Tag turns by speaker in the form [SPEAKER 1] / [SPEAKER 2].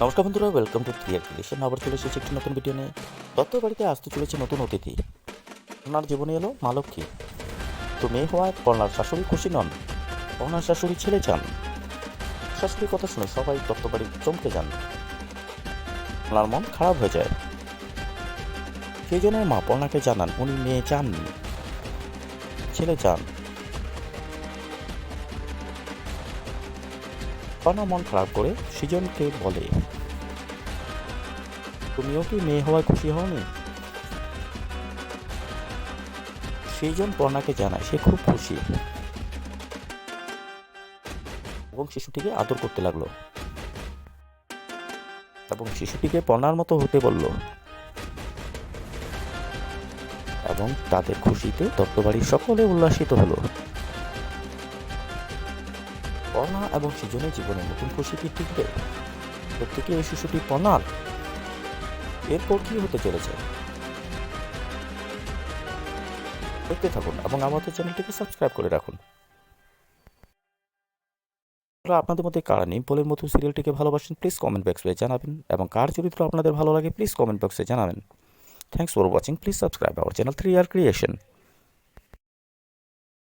[SPEAKER 1] নমস্কার বন্ধুরা welcome to ক্রিয়ার ক্রিয়েশন আবার চলে এসেছি একটি নতুন ভিডিও নিয়ে। দত্ত বাড়িতে আসতে চলেছে নতুন অতিথি। ওনার জীবনে এলো মা লক্ষ্মী। তো মেয়ে হওয়ায় কন্যার শাশুড়ি খুশি নন, কন্যার শাশুড়ি ছেলে চান শাশুড়ির কথা শুনে সবাই দত্ত বাড়ি চমকে যান। ওনার মন খারাপ হয়ে যায়। সেই জন্য মা পর্ণাকে জানান, উনি মেয়ে চাননি। ছেলে চান। কর্ণা মন খারাপ করে সৃজনকে বলে, তুমিও কি মেয়ে হওয়ায় খুশি হওনি? সৃজন পর্ণাকে জানায়, সে খুব খুশি। এবং শিশুটিকে আদর করতে লাগল। এবং শিশুটিকে পর্ণার মতো হতে বলল। এবং তাদের খুশিতে দত্তবাড়ির সকলে উল্লাসিত হলো। পর্ণা এবং সৃজনের জীবনে নতুন খুশি কি টিকবে? প্রত্যেকে এই শিশুটি পর্ণার এরপর কি হতে চলেছে? দেখতে থাকুন এবং আমাদের চ্যানেলটিকে সাবস্ক্রাইব করে রাখুন। আপনাদের মধ্যে কারা নেই? বলের মতো সিরিয়ালটিকে ভালোবাসেন প্লিজ কমেন্ট বক্সে জানাবেন এবং কার চরিত্র আপনাদের ভালো লাগে প্লিজ কমেন্ট বক্সে জানাবেন। Thanks for watching please subscribe our channel three R creation